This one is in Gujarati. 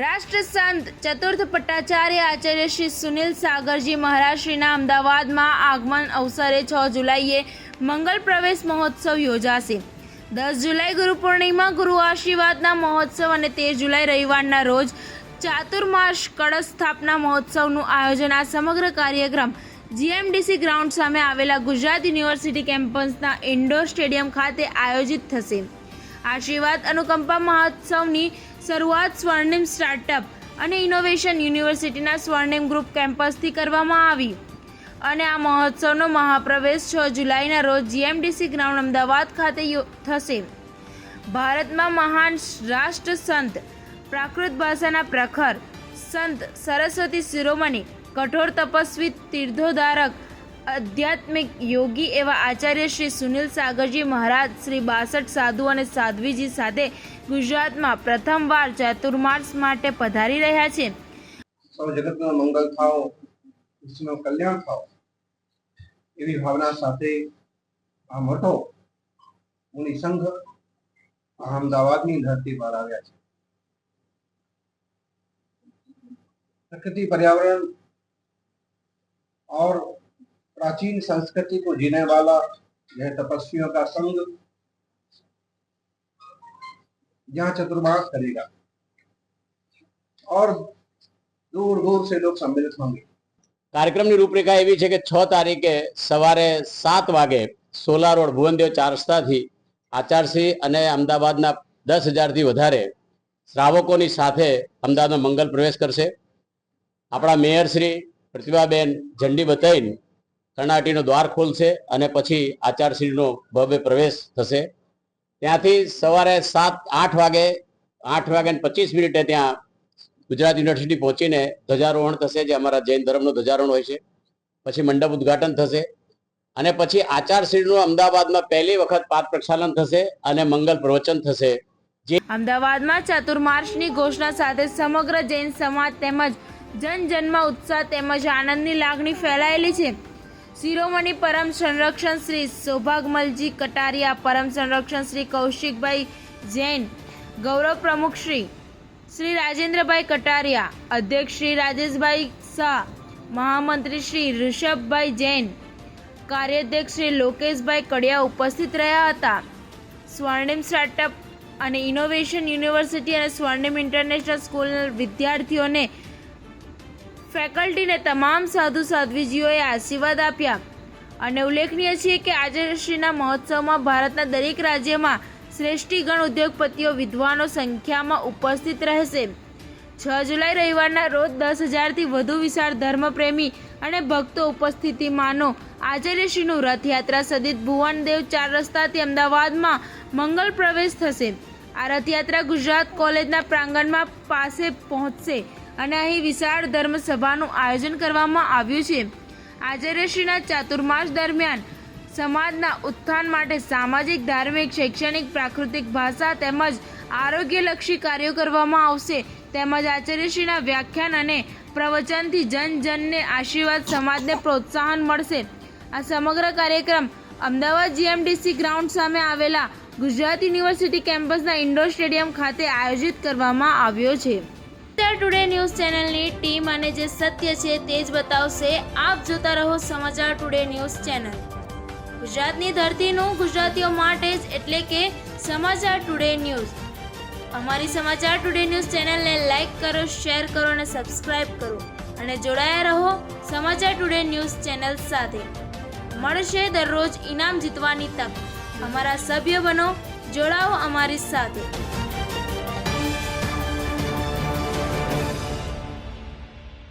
રાષ્ટ્ર સંત ચતુર્થ પટ્ટાચાર્ય આચાર્ય શ્રી સુનિલ સાગરજી મહારાજશ્રીના અમદાવાદમાં આગમન અવસરે છ જુલાઈએ મંગલ પ્રવેશ મહોત્સવ યોજાશે. દસ જુલાઈ ગુરુ પૂર્ણિમા, ગુરુ આશીર્વાદના મહોત્સવ અને તેર જુલાઈ રવિવારના રોજ ચાતુર્માસ કળશ સ્થાપના મહોત્સવનું આયોજન આ સમગ્ર કાર્યક્રમ જીએમડીસી ગ્રાઉન્ડ સામે આવેલા ગુજરાત યુનિવર્સિટી કેમ્પસના ઇન્ડોર સ્ટેડિયમ ખાતે આયોજિત થશે. આશીર્વાદ અનુકંપા મહોત્સવની શરૂઆત સ્વર્ણિમ સ્ટાર્ટઅપ અને ઇનોવેશન યુનિવર્સિટીના સ્વર્ણિમ ગ્રુપ કેમ્પસથી કરવામાં આવી. અને આ મહોત્સવનો મહાપ્રવેશ છ જુલાઈના રોજ જીએમડીસી ગ્રાઉન્ડ અમદાવાદ ખાતે થશે. ભારતમાં મહાન રાષ્ટ્ર સંત પ્રાકૃત ભાષાના પ્રખર સંત સરસ્વતી શિરોમણી કઠોર તપસ્વી તીર્થોધારક આધ્યાત્મિક યોગી એવા આચાર્ય શ્રી સુનિલ સાગરજી મહારાજ, શ્રી બાસઠ સાધુ અને સાધ્વીજી સાથે ગુજરાતમાં પ્રથમવાર ચતુર્માસ માટે પધારી રહ્યા છે. જગતના મંગલ થાઓ વિશ્વનું કલ્યાણ થાઓ એવી ભાવના સાથે આ મઠો મુનિ સંઘ અમદાવાદની ધરતી પર આવ્યા છે. પ્રકૃતિ પર્યાવરણ और प्राचीन संस्कृति को जीने वाला यह तपस्वियों का संग यहाँ चतुर्मास करेगा और दूर दूर से लोग सम्मिलित होंगे કાર્યક્રમની રૂપરેખા એવી છે કે છ તારીખે સવારે સાત વાગે સોલા રોડ ભુવનદેવ ચાર રસ્તાથી આચારશ્રી અને અમદાવાદના દસ હજારથી વધારે શ્રાવકોની સાથે અમદાવાદમાં મંગલ પ્રવેશ કરશે આપણા મેયર શ્રી પ્રતિભાબેન ઝંડી બતાવીને કર્ણાટીનો દ્વાર ખોલશે અને પછી આચારશ્રીનો ભવ્ય પ્રવેશ થશે. ત્યાંથી સવારે સાત, આઠ વાગે આઠ વાગે પચીસ મિનિટે ત્યાં ગુજરાત યુનિવર્સિટી પહોંચીને ધ્વજારોહણ થશે, જે અમારા જૈન ધર્મનું ધ્વજારોહણ હોય છે. પછી મંડપ ઉદ્ઘાટન થશે અને પછી આચારશ્રીનું અમદાવાદમાં પહેલી વખત પાદ પ્રક્ષાલન થશે અને મંગલ પ્રવચન થશે. અમદાવાદમાં ચતુર્માર્શની ઘોષણા સાથે સમગ્ર જૈન સમાજ તેમજ જન જનમાં ઉત્સાહ તેમજ આનંદની લાગણી ફેલાયેલી છે. શિરોમણી પરમ સંરક્ષણ શ્રી સૌભાગમલજી કટારિયા, પરમ સંરક્ષણ શ્રી કૌશિકભાઈ જૈન, ગૌરવ પ્રમુખ શ્રી શ્રી રાજેન્દ્રભાઈ કટારિયા, અધ્યક્ષ શ્રી રાજેશભાઈ શાહ, મહામંત્રી શ્રી ઋષભભાઈ જૈન, કાર્યાધ્યક્ષ શ્રી લોકેશભાઈ કડિયા ઉપસ્થિત રહ્યા હતા. સ્વર્ણિમ સ્ટાર્ટઅપ અને ઇનોવેશન યુનિવર્સિટી અને સ્વર્ણિમ ઇન્ટરનેશનલ સ્કૂલના વિદ્યાર્થીઓને ફેકલ્ટીને તમામ સાધુ સાધ્વીજીઓએ આશીર્વાદ આપ્યા. અને ઉલ્લેખનીય છે કે આજે શ્રીના મહોત્સવમાં ભારતના દરેક રાજ્યમાં શ્રેષ્ઠીગણ ઉદ્યોગપતિઓ વિદ્વાનો સંખ્યામાં ઉપસ્થિત રહેશે. છ જુલાઈ રવિવારના રોજ દસ હજારથી વધુ વિશાળ ધર્મપ્રેમી અને ભક્તો ઉપસ્થિતિમાંનો આચાર્યશ્રીનું રથયાત્રા સદિત ભુવનદેવ ચાર રસ્તાથી અમદાવાદમાં મંગલ પ્રવેશ થશે. આ રથયાત્રા ગુજરાત કોલેજના પ્રાંગણમાં પાસે પહોંચશે. અને અહીં વિશાળ ધર્મસભાનું આયોજન કરવામાં આવ્યું છે. આચાર્યશ્રીના ચાતુર્માસ દરમિયાન સમાજના ઉત્થાન માટે સામાજિક, ધાર્મિક, શૈક્ષણિક, પ્રાકૃતિક ભાષા તેમજ આરોગ્યલક્ષી કાર્યો કરવામાં આવશે. તેમજ આચાર્યશ્રીના વ્યાખ્યાન અને પ્રવચનથી જન જનને આશીર્વાદ સમાજને પ્રોત્સાહન મળશે. આ સમગ્ર કાર્યક્રમ અમદાવાદ જીએમડીસી ગ્રાઉન્ડ સામે આવેલા ગુજરાત યુનિવર્સિટી કેમ્પસના ઇન્ડોર સ્ટેડિયમ ખાતે આયોજિત કરવામાં આવ્યો છે. સમાચાર ટુડે ન્યૂઝ ચેનલની ટીમ અને જે સત્ય છે તે જ બતાવશે. આપ જોતા રહો સમાચાર ટુડે ન્યૂઝ ચેનલ ગુજરાતની ધરતીનું ગુજરાતીઓ માટે જ એટલે કે સમાચાર ટુડે ન્યૂઝ અમારી સમાચાર ટુડે ન્યૂઝ ચેનલને લાઇક કરો શેર કરો અને સબસ્ક્રાઇબ કરો. અને જોડાયા રહો સમાચાર ટુડે ન્યૂઝ ચેનલ સાથે. મળશે દરરોજ ઇનામ જીતવાની તક. અમારા સભ્ય બનો, જોડાઓ અમારી સાથે.